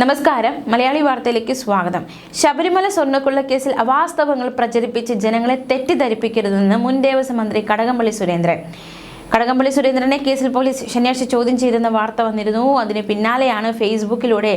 നമസ്കാരം. മലയാളി വാർത്തയിലേക്ക് സ്വാഗതം. ശബരിമല സ്വർണക്കുള്ള കേസിൽ അവാസ്തവങ്ങൾ പ്രചരിപ്പിച്ച് ജനങ്ങളെ തെറ്റിദ്ധരിപ്പിക്കരുതെന്ന് മുൻ ദേവസ്വം മന്ത്രി കടകംപള്ളി സുരേന്ദ്രൻ. കടകംപള്ളി സുരേന്ദ്രനെ കേസിൽ പോലീസ് ശനിയാഴ്ച ചോദ്യം ചെയ്തെന്ന വാർത്ത വന്നിരുന്നു. അതിന് പിന്നാലെയാണ് ഫേസ്ബുക്കിലൂടെ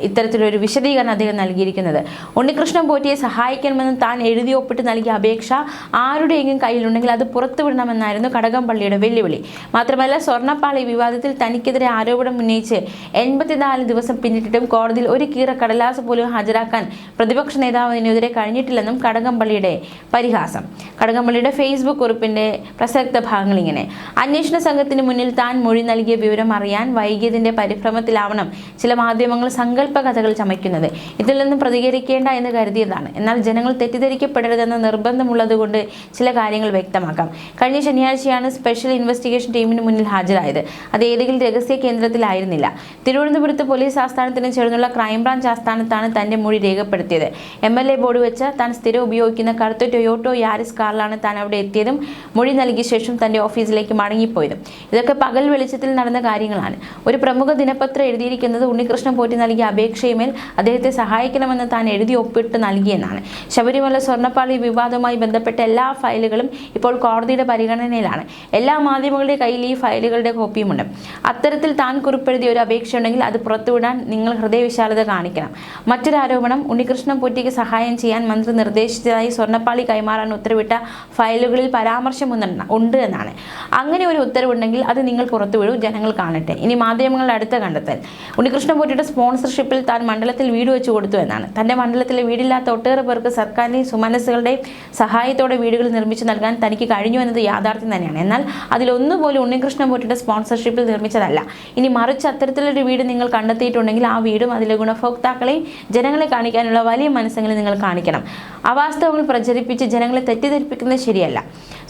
ഇത്തരത്തിലൊരു വിശദീകരണം അദ്ദേഹം നൽകിയിരിക്കുന്നത്. ഉണ്ണികൃഷ്ണൻ പോറ്റിയെ സഹായിക്കണമെന്ന് താൻ എഴുതി ഒപ്പിട്ട് നൽകിയ അപേക്ഷ ആരുടെയെങ്കിലും കയ്യിലുണ്ടെങ്കിൽ അത് പുറത്തുവിടണമെന്നായിരുന്നു കടകംപള്ളിയുടെ വെല്ലുവിളി. മാത്രമല്ല സ്വർണപ്പാളി വിവാദത്തിൽ തനിക്കെതിരെ ആരോപണം ഉന്നയിച്ച് എൺപത്തിനാല് ദിവസം പിന്നിട്ടിട്ടും കോടതിയിൽ ഒരു കീറ കടലാസ് പോലും ഹാജരാക്കാൻ പ്രതിപക്ഷ നേതാവിനെതിരെ കഴിഞ്ഞിട്ടില്ലെന്നും കടകംപള്ളിയുടെ പരിഹാസം. കടകംപള്ളിയുടെ ഫേസ്ബുക്ക് കുറിപ്പിന്റെ പ്രസക്ത ഭാഗങ്ങൾ ഇങ്ങനെ. അന്വേഷണ സംഘത്തിന് മുന്നിൽ താൻ മൊഴി നൽകിയ വിവരം അറിയാൻ വൈകിയതിന്റെ പരിഭ്രമത്തിലാവണം ചില മാധ്യമങ്ങൾ സങ്കല്പ കഥകൾ ചമയ്ക്കുന്നത്. ഇതിൽ നിന്നും പ്രതികരിക്കേണ്ട എന്ന് കരുതിയതാണ്. എന്നാൽ ജനങ്ങൾ തെറ്റിദ്ധരിക്കപ്പെടരുതെന്ന നിർബന്ധമുള്ളതുകൊണ്ട് ചില കാര്യങ്ങൾ വ്യക്തമാക്കാം. കഴിഞ്ഞ ശനിയാഴ്ചയാണ് സ്പെഷ്യൽ ഇൻവെസ്റ്റിഗേഷൻ ടീമിന് മുന്നിൽ ഹാജരായത്. അത് ഏതെങ്കിലും രഹസ്യ കേന്ദ്രത്തിലായിരുന്നില്ല. തിരുവനന്തപുരത്ത് പോലീസ് ആസ്ഥാനത്തിന് ചേർന്നുള്ള ക്രൈംബ്രാഞ്ച് ആസ്ഥാനത്താണ് തന്റെ മൊഴി രേഖപ്പെടുത്തിയത്. എം എൽ എ ബോർഡ് വെച്ച് താൻ സ്ഥിരം ഉപയോഗിക്കുന്ന കറുത്ത ടൊയോട്ടോ യാരിസ് കാറിലാണ് താൻ അവിടെ എത്തിയതും മൊഴി നൽകിയ ശേഷം തന്റെ ഓഫീസിലേക്ക് മടങ്ങിപ്പോയതും. ഇതൊക്കെ പകൽ വെളിച്ചത്തിൽ നടന്ന കാര്യങ്ങളാണ്. ഒരു പ്രമുഖ ദിനപത്രം എഴുതിയിരിക്കുന്നത് ഉണ്ണികൃഷ്ണൻ നൽകിയ അപേക്ഷയുമേൽ അദ്ദേഹത്തെ സഹായിക്കണമെന്ന് താൻ എഴുതി ഒപ്പിട്ട് നൽകിയെന്നാണ്. ശബരിമല സ്വർണപ്പാളി വിവാദവുമായി ബന്ധപ്പെട്ട എല്ലാ ഫയലുകളും ഇപ്പോൾ കോടതിയുടെ പരിഗണനയിലാണ്. എല്ലാ മാധ്യമങ്ങളുടെ കയ്യിൽ ഈ ഫയലുകളുടെ കോപ്പിയുമുണ്ട്. അത്തരത്തിൽ താൻ കുറിപ്പെഴുതിയ ഒരു അപേക്ഷ ഉണ്ടെങ്കിൽ അത് പുറത്തുവിടാൻ നിങ്ങൾ ഹൃദയവിശാലത കാണിക്കണം. മറ്റൊരു ആരോപണം ഉണ്ണികൃഷ്ണൻ പൊറ്റിക്ക് സഹായം ചെയ്യാൻ മന്ത്രി നിർദ്ദേശിച്ചതായി സ്വർണപ്പാളി കൈമാറാൻ ഉത്തരവിട്ട ഫയലുകളിൽ പരാമർശം ഉണ്ട് എന്നാണ്. അങ്ങനെ ഒരു ഉത്തരവുണ്ടെങ്കിൽ അത് നിങ്ങൾ പുറത്തുവിടൂ ജനങ്ങൾ കാണട്ടെ. ഇനി മാധ്യമങ്ങളുടെ അടുത്ത കണ്ടെത്തൽ. ഉണ്ണികൃഷ്ണൻ പൊറ്റിയുടെ സ്പോൺസർഷിപ്പിൽ താൻ മണ്ഡലത്തിൽ വീട് വെച്ചു കൊടുത്തു എന്നാണ്. തന്റെ മണ്ഡലത്തിലെ വീടില്ലാത്ത ഒട്ടേറെ പേർക്ക് സർക്കാരിന്റെയും സുമനസ്സുകളുടെയും സഹായത്തോടെ വീടുകൾ നിർമ്മിച്ചു നൽകാൻ തനിക്ക് കഴിഞ്ഞു എന്നത് യാഥാർത്ഥ്യം തന്നെയാണ്. എന്നാൽ അതിലൊന്നുപോലും ഉണ്ണികൃഷ്ണൻ പൊറ്റിയുടെ സ്പോൺസർഷിപ്പിൽ നിർമ്മിച്ചതല്ല. ഇനി മറിച്ച് അത്തരത്തിലൊരു വീട് നിങ്ങൾ കണ്ടെത്തിയിട്ടുണ്ടെങ്കിൽ ആ വീടും അതിലെ ഗുണഭോക്താക്കളെയും ജനങ്ങളെ കാണിക്കാനുള്ള വലിയ മനസ്സെങ്കിലും നിങ്ങൾ കാണിക്കണം. അവാസ്തവങ്ങൾ പ്രചരിപ്പിച്ച് ജനങ്ങളെ തെറ്റിദ്ധരിപ്പിക്കുന്നത് ശരിയല്ല.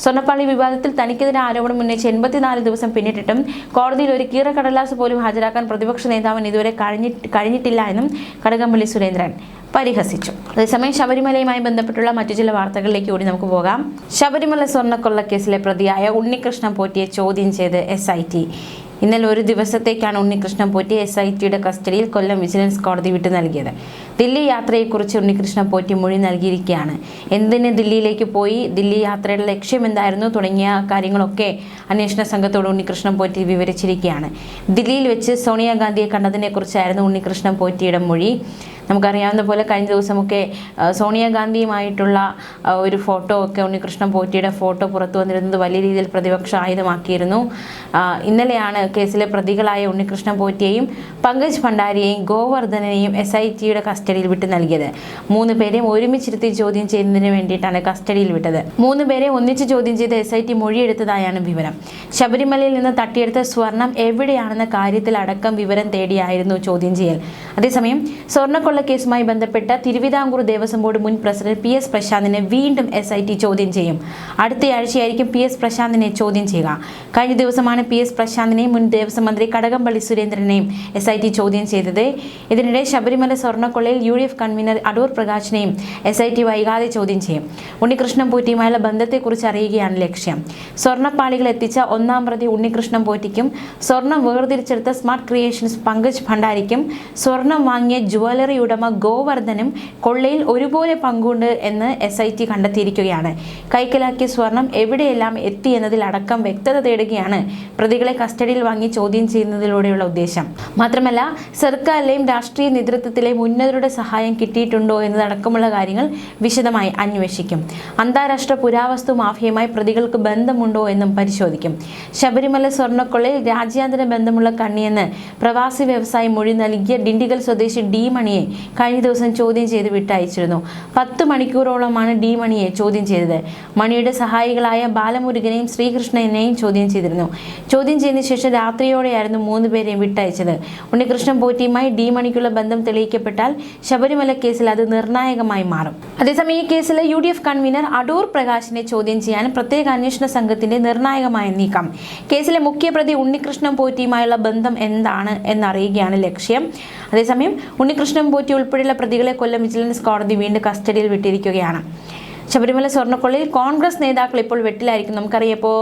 സ്വർണപ്പാളി വിവാദത്തിൽ തനിക്കെതിരെ ആരോപണം ഉന്നയിച്ച് എൺപത്തിനാല് ദിവസം പിന്നിട്ടിട്ടും കോടതിയിൽ ഒരു കീറക്കടലാസ് പോലും ഹാജരാക്കാൻ പ്രതിപക്ഷ നേതാവിന് ഇതുവരെ കഴിഞ്ഞിട്ട് കഴിഞ്ഞിട്ടില്ല എന്നും കടകംപള്ളി സുരേന്ദ്രൻ പരിഹസിച്ചു. അതേസമയം ശബരിമലയുമായി ബന്ധപ്പെട്ടുള്ള മറ്റു ചില വാർത്തകളിലേക്ക് കൂടി നമുക്ക് പോകാം. ശബരിമല സ്വർണക്കൊള്ളക്കേസിലെ പ്രതിയായ ഉണ്ണികൃഷ്ണൻ പോറ്റിയെ ചോദ്യം ചെയ്ത് എസ് ഐ ടി ഇന്നലെ ഒരു ദിവസത്തേക്കാണ് ഉണ്ണികൃഷ്ണൻ പോറ്റി എസ് ഐ ടിയുടെ കസ്റ്റഡിയിൽ കൊല്ലം വിജിലൻസ് കോടതി വിട്ടു നൽകിയത്. ദില്ലി യാത്രയെക്കുറിച്ച് ഉണ്ണികൃഷ്ണ പോറ്റി മൊഴി നൽകിയിരിക്കുകയാണ്. എന്തിന് ദില്ലിയിലേക്ക് പോയി? ദില്ലി യാത്രയുടെ ലക്ഷ്യം എന്തായിരുന്നു? തുടങ്ങിയ കാര്യങ്ങളൊക്കെ അന്വേഷണ സംഘത്തോട് ഉണ്ണികൃഷ്ണൻ പോറ്റി വിവരിച്ചിരിക്കുകയാണ്. ദില്ലിയിൽ വെച്ച് സോണിയാഗാന്ധിയെ കണ്ടതിനെക്കുറിച്ചായിരുന്നു ഉണ്ണികൃഷ്ണൻ പോറ്റിയുടെ മൊഴി. നമുക്കറിയാവുന്ന പോലെ കഴിഞ്ഞ ദിവസമൊക്കെ സോണിയാഗാന്ധിയുമായിട്ടുള്ള ഒരു ഫോട്ടോ ഒക്കെ ഉണ്ണികൃഷ്ണൻ പോറ്റിയുടെ ഫോട്ടോ പുറത്തു വന്നിരുന്നത് വലിയ രീതിയിൽ പ്രതിപക്ഷ ആയുധമാക്കിയിരുന്നു ഇന്നലെയാണ് കേസിലെ പ്രതികളായ ഉണ്ണികൃഷ്ണൻ പോറ്റിയെയും പങ്കജ് ഭണ്ഡാരിയെയും ഗോവർദ്ധനെയും എസ് ഐ ടിയുടെ കസ്റ്റഡിയിൽ വിട്ട് നൽകിയത്. മൂന്ന് പേരെയും ഒരുമിച്ചിരുത്തി ചോദ്യം ചെയ്യുന്നതിന് വേണ്ടിയിട്ടാണ് കസ്റ്റഡിയിൽ വിട്ടത്. മൂന്ന് പേരെ ഒന്നിച്ച് ചോദ്യം ചെയ്ത് എസ് ഐ ടി മൊഴിയെടുത്തതായാണ് വിവരം. ശബരിമലയിൽ നിന്ന് തട്ടിയെടുത്ത സ്വർണം എവിടെയാണെന്ന കാര്യത്തിൽ അടക്കം വിവരം തേടിയായിരുന്നു ചോദ്യം ചെയ്യൽ. അതേസമയം സ്വർണക്കൊള്ള കേസുമായി ബന്ധപ്പെട്ട തിരുവിതാംകൂർ ദേവസ്വം ബോർഡ് മുൻ പ്രസിഡന്റ് പി എസ് പ്രശാന്തിനെ വീണ്ടും എസ് ഐ ടി ചോദ്യം ചെയ്യും. അടുത്തയാഴ്ചയായിരിക്കും പി എസ് പ്രശാന്തിനെ ചോദ്യം ചെയ്യുക. കഴിഞ്ഞ ദിവസമാണ് പി എസ് പ്രശാന്തിനെയും മുൻ ദേവസ്വം മന്ത്രി കടകംപള്ളി സുരേന്ദ്രനെയും എസ് ഐ ടി ചോദ്യം ചെയ്തത്. ഇതിനിടെ Sabarimala സ്വർണക്കൊള്ളയിൽ U D F convener Adoor പ്രകാശിനെയും S I T വൈകാതെ ചോദ്യം ചെയ്യും. ഉണ്ണികൃഷ്ണൻ പോറ്റിയുമായുള്ള ബന്ധത്തെക്കുറിച്ച് അറിയുകയാണ് ലക്ഷ്യം. സ്വർണപ്പാളികൾ എത്തിച്ച ഒന്നാം പ്രതി ഉണ്ണികൃഷ്ണൻ പോറ്റിക്കും സ്വർണം വേർതിരിച്ചെടുത്ത സ്മാർട്ട് ക്രിയേഷൻസ് പങ്കജ് ഭണ്ഡാരിക്കും സ്വർണം വാങ്ങിയ ജുവലറി ഉടമ ഗോവർദ്ധനും കൊള്ളയിൽ ഒരുപോലെ പങ്കുണ്ട് എന്ന് എസ് ഐ ടി കണ്ടെത്തിയിരിക്കുകയാണ്. കൈക്കലാക്കിയ സ്വർണം എവിടെയെല്ലാം എത്തി എന്നതിലടക്കം വ്യക്തത തേടുകയാണ് പ്രതികളെ കസ്റ്റഡിയിൽ വാങ്ങി ചോദ്യം ചെയ്യുന്നതിലൂടെയുള്ള ഉദ്ദേശം. മാത്രമല്ല സർക്കാരിലെയും രാഷ്ട്രീയ നേതൃത്വത്തിലെയും ഉന്നതരുടെ സഹായം കിട്ടിയിട്ടുണ്ടോ എന്നതടക്കമുള്ള കാര്യങ്ങൾ വിശദമായി അന്വേഷിക്കും. അന്താരാഷ്ട്ര പുരാവസ്തു മാഫിയയുമായി പ്രതികൾക്ക് ബന്ധമുണ്ടോ എന്നും പരിശോധിക്കും. ശബരിമല സ്വർണക്കൊള്ളയിൽ രാജ്യാന്തര ബന്ധമുള്ള കണ്ണിയെന്ന് പ്രവാസി വ്യവസായി മൊഴി നൽകിയ ഡിണ്ടിഗൽ സ്വദേശി ഡി മണിയെ കഴിഞ്ഞ ദിവസം ചോദ്യം ചെയ്ത് വിട്ടയച്ചിരുന്നു. പത്ത് മണിക്കൂറോളമാണ് ഡി മണിയെ ചോദ്യം ചെയ്തത്. മണിയുടെ സഹായികളായ ബാലമുരുകനെയും ശ്രീകൃഷ്ണനെയും ചോദ്യം ചെയ്തിരുന്നു. ചോദ്യം ചെയ്തതിനു ശേഷം രാത്രിയോടെയായിരുന്നു മൂന്ന് പേരെയും വിട്ടയച്ചത്. ഉണ്ണികൃഷ്ണൻ പോറ്റിയുമായി ഡി മണിക്കുള്ള ബന്ധം തെളിയിക്കപ്പെട്ടാൽ ശബരിമല കേസിൽ അത് നിർണായകമായി മാറും. അതേസമയം ഈ കേസിൽ U D F convener Adoor പ്രകാശിനെ ചോദ്യം ചെയ്യാൻ പ്രത്യേക അന്വേഷണ സംഘത്തിന്റെ നിർണായകമായ നീക്കം. കേസിലെ മുഖ്യപ്രതി ഉണ്ണികൃഷ്ണൻ പോറ്റിയുമായുള്ള ബന്ധം എന്താണ് എന്നറിയുകയാണ് ലക്ഷ്യം. അതേസമയം ഉണ്ണികൃഷ്ണൻ പോറ്റി ഉൾപ്പെടെയുള്ള പ്രതികളെ കൊല്ലം വിജിലൻസ് കോടതി വീണ്ടും കസ്റ്റഡിയിൽ വിട്ടിരിക്കുകയാണ്. ശബരിമല സ്വർണക്കൊള്ളിൽ കോൺഗ്രസ് നേതാക്കൾ ഇപ്പോൾ വെട്ടിലായിരിക്കും. നമുക്കറിയാം ഇപ്പോൾ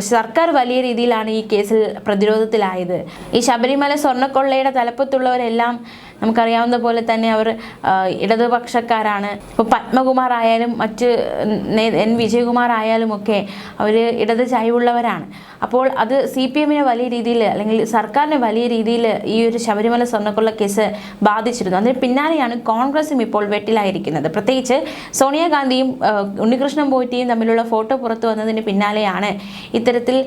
സർക്കാർ വലിയ രീതിയിലാണ് ഈ കേസിൽ പ്രതിരോധത്തിലായത്. ഈ ശബരിമല സ്വർണക്കൊള്ളയുടെ തലപ്പത്തുള്ളവരെല്ലാം നമുക്കറിയാവുന്ന പോലെ തന്നെ അവർ ഇടതുപക്ഷക്കാരാണ്. ഇപ്പോൾ പത്മകുമാർ ആയാലും മറ്റ് എൻ വിജയകുമാർ ആയാലും ഒക്കെ അവർ ഇടത് ചായ്വുള്ളവരാണ്. അപ്പോൾ അത് സി പി എമ്മിനെ വലിയ രീതിയിൽ അല്ലെങ്കിൽ സർക്കാരിനെ വലിയ രീതിയിൽ ഈ ഒരു ശബരിമല സ്വർണക്കൊള്ള കേസ് ബാധിച്ചിരുന്നു. അതിന് പിന്നാലെയാണ് കോൺഗ്രസും ഇപ്പോൾ വെട്ടിലായിരിക്കുന്നത്. പ്രത്യേകിച്ച് സോണിയാഗാന്ധിയും ഉണ്ണികൃഷ്ണൻ പോറ്റിയും തമ്മിലുള്ള ഫോട്ടോ പുറത്തു വന്നതിന് പിന്നാലെയാണ് ഇത്തരത്തിൽ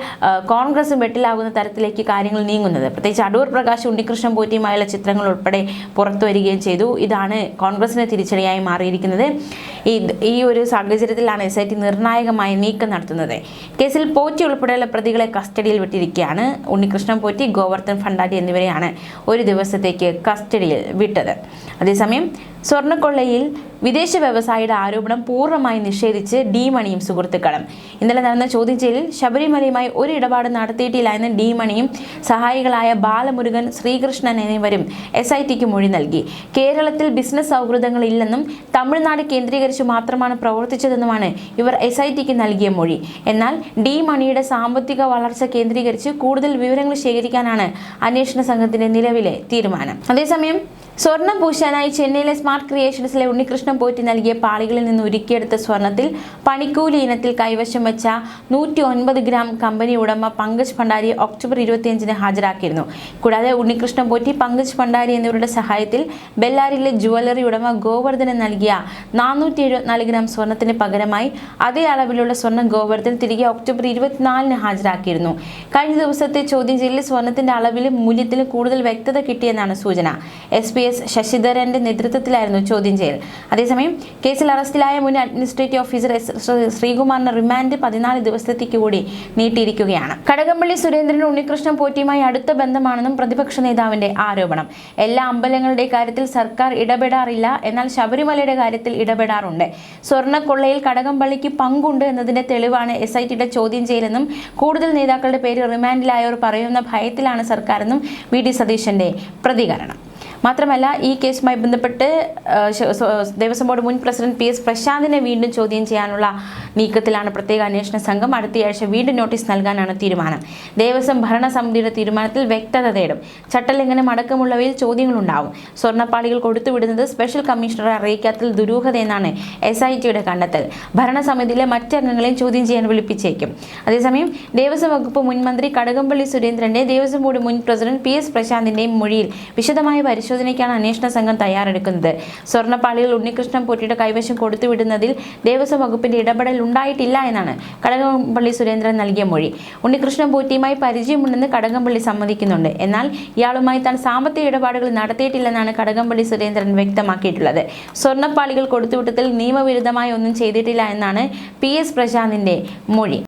കോൺഗ്രസും വെട്ടിലാകുന്ന തരത്തിലേക്ക് കാര്യങ്ങൾ നീങ്ങുന്നത്. പ്രത്യേകിച്ച് അടൂർ പ്രകാശ് ഉണ്ണികൃഷ്ണൻ പോറ്റിയുമായുള്ള ചിത്രങ്ങൾ ഉൾപ്പെടെ പുറത്തു വരികയും ചെയ്തു. ഇതാണ് കോൺഗ്രസിന് തിരിച്ചടിയായി മാറിയിരിക്കുന്നത്. ഈ ഈ ഒരു സാഹചര്യത്തിലാണ് എസ് ഐ ടി നിർണായകമായ നീക്കം നടത്തുന്നത്. കേസിൽ പോറ്റി ഉൾപ്പെടെയുള്ള പ്രതികളെ കസ്റ്റഡിയിൽ വിട്ടിരിക്കുകയാണ്. ഉണ്ണികൃഷ്ണൻ പോറ്റി ഗോവർദ്ധൻ ഫണ്ടാടി എന്നിവരെയാണ് ഒരു ദിവസത്തേക്ക് കസ്റ്റഡിയിൽ വിട്ടത്. അതേസമയം സ്വർണക്കൊള്ളയിൽ വിദേശ വ്യവസായിയുടെ ആരോപണം പൂർണമായി നിഷേധിച്ച് ഡി മണിയും സുഹൃത്തുക്കളും. ഇന്നലെ നടന്ന ചോദ്യം ചെയ്യലിൽ ശബരിമലയുമായി ഒരു ഇടപാട് നടത്തിയിട്ടില്ല എന്ന് ഡി മണിയും സഹായികളായ ബാലമുരുകൻ ശ്രീകൃഷ്ണൻ എന്നിവരും എസ് ഐ ടിക്ക് മൊഴി നൽകി. കേരളത്തിൽ ബിസിനസ് സൗഹൃദങ്ങൾ ഇല്ലെന്നും തമിഴ്നാട് കേന്ദ്രീകരിച്ച് മാത്രമാണ് പ്രവർത്തിച്ചതെന്നുമാണ് ഇവർ എസ് ഐ ടിക്ക് നൽകിയ മൊഴി. എന്നാൽ ഡി മണിയുടെ സാമ്പത്തിക വളർച്ച കേന്ദ്രീകരിച്ച് കൂടുതൽ വിവരങ്ങൾ ശേഖരിക്കാനാണ് അന്വേഷണ സംഘത്തിന്റെ നിലവിലെ തീരുമാനം. അതേസമയം സ്വർണം പൂശാനായി ചെന്നൈയിലെ സ്മാർട്ട് ക്രിയേഷൻസിലെ ഉണ്ണികൃഷ്ണൻ പോറ്റി നൽകിയ പാളികളിൽ നിന്ന് ഉരുക്കിയെടുത്ത സ്വർണത്തിൽ പണിക്കൂലി ഇനത്തിൽ കൈവശം വെച്ച നൂറ്റി ഒൻപത് ഗ്രാം കമ്പനി ഉടമ പങ്കജ് ഭണ്ഡാരി ഒക്ടോബർ ഇരുപത്തിയഞ്ചിന് ഹാജരാക്കിയിരുന്നു. കൂടാതെ ഉണ്ണികൃഷ്ണൻ പോറ്റി പങ്കജ് ഭണ്ഡാരി എന്നിവരുടെ സഹായത്തിൽ ബെല്ലാരിയിലെ ജുവലറി ഉടമ ഗോവർദ്ധന് നൽകിയ നാനൂറ്റി എഴുപത്തിനാല് ഗ്രാം സ്വർണത്തിന് പകരമായി അതേ അളവിലുള്ള സ്വർണം ഗോവർദ്ധൻ തിരികെ ഒക്ടോബർ ഇരുപത്തിനാലിന് ഹാജരാക്കിയിരുന്നു. കഴിഞ്ഞ ദിവസത്തെ ചോദ്യം ചെയ്യലിൽ സ്വർണത്തിന്റെ അളവിലും മൂല്യത്തിലും കൂടുതൽ വ്യക്തത കിട്ടിയെന്നാണ് സൂചന. എസ് പി എസ് ശശിധരന്റെ നേതൃത്വത്തിലായിരുന്നു ചോദ്യം ചെയ്യൽ. അതേസമയം കേസിൽ അറസ്റ്റിലായ മുൻ അഡ്മിനിസ്ട്രേറ്റീവ് ഓഫീസർ ശ്രീകുമാറിന്റെ റിമാൻഡ് പതിനാല് ദിവസത്തേക്ക് കൂടി നീട്ടിയിരിക്കുകയാണ്. കടകംപള്ളി സുരേന്ദ്രനും ഉണ്ണികൃഷ്ണൻ പോറ്റിയുമായി അടുത്ത ബന്ധമാണെന്നും പ്രതിപക്ഷ നേതാവിന്റെ ആരോപണം. എല്ലാ അമ്പലങ്ങളുടെ കാര്യത്തിൽ സർക്കാർ ഇടപെടാറില്ല എന്നാൽ ശബരിമലയുടെ കാര്യത്തിൽ ഇടപെടാറുണ്ട്. സ്വർണക്കൊള്ളയിൽ കടകംപള്ളിക്ക് പങ്കുണ്ട് എന്നതിന്റെ തെളിവാണ് എസ് ഐ ടിയുടെ ചോദ്യം ചെയ്യലെന്നും കൂടുതൽ നേതാക്കളുടെ പേര് റിമാൻഡിലായവർ പറയുന്ന ഭയത്തിലാണ് സർക്കാരെന്നും വി. ഡി. സതീശന്റെ പ്രതികരണം. മാത്രമല്ല ഈ കേസുമായി ബന്ധപ്പെട്ട് ദേവസ്വം ബോർഡ് മുൻ പ്രസിഡന്റ് പി എസ് പ്രശാന്തിനെ വീണ്ടും ചോദ്യം ചെയ്യാനുള്ള നീക്കത്തിലാണ് പ്രത്യേക അന്വേഷണ സംഘം. അടുത്തയാഴ്ച വീണ്ടും നോട്ടീസ് നൽകാനാണ് തീരുമാനം. ദേവസ്വം ഭരണസമിതിയുടെ തീരുമാനത്തിൽ വ്യക്തത തേടും. ചട്ടലംഘനം അടക്കമുള്ളവയിൽ ചോദ്യങ്ങളുണ്ടാവും. സ്വർണപ്പാളികൾ കൊടുത്തുവിടുന്നത് സ്പെഷ്യൽ കമ്മീഷണറെ അറിയിക്കാത്തതിൽ ദുരൂഹതയെന്നാണ് എസ് ഐ ടിയുടെ കണ്ടെത്തൽ. ഭരണസമിതിയിലെ മറ്റംഗങ്ങളെയും ചോദ്യം ചെയ്യാൻ വിളിപ്പിച്ചേക്കും. അതേസമയം ദേവസ്വം വകുപ്പ് മുൻ മന്ത്രി കടകംപള്ളി സുരേന്ദ്രന്റെ ദേവസ്വം ബോർഡ് മുൻ പ്രസിഡന്റ് പി എസ് പ്രശാന്തിന്റെയും മൊഴിയിൽ വിശദമായ പരിശോധനയ്ക്കാണ് അന്വേഷണ സംഘം തയ്യാറെടുക്കുന്നത്. സ്വർണപ്പാളിയിൽ ഉണ്ണികൃഷ്ണൻ പോറ്റിയുടെ കൈവശം കൊടുത്തുവിടുന്നതിൽ ദേവസ്വം വകുപ്പിന്റെ ഇടപെടൽ ഉണ്ടായിട്ടില്ല എന്നാണ് കടകംപള്ളി സുരേന്ദ്രൻ നൽകിയ മൊഴി. ഉണ്ണികൃഷ്ണൻ പോറ്റിയുമായി പരിചയമുണ്ടെന്ന് കടകംപള്ളി സമ്മതിക്കുന്നുണ്ട്. എന്നാൽ ഇയാളുമായി താൻ സാമ്പത്തിക ഇടപാടുകൾ നടത്തിയിട്ടില്ലെന്നാണ് കടകംപള്ളി സുരേന്ദ്രൻ വ്യക്തമാക്കിയിട്ടുള്ളത്. സ്വർണപ്പാളികൾ കൊടുത്തുവിട്ടതിൽ നിയമവിരുദ്ധമായി ഒന്നും ചെയ്തിട്ടില്ല എന്നാണ് പി എസ് പ്രശാന്തിന്റെ മൊഴി.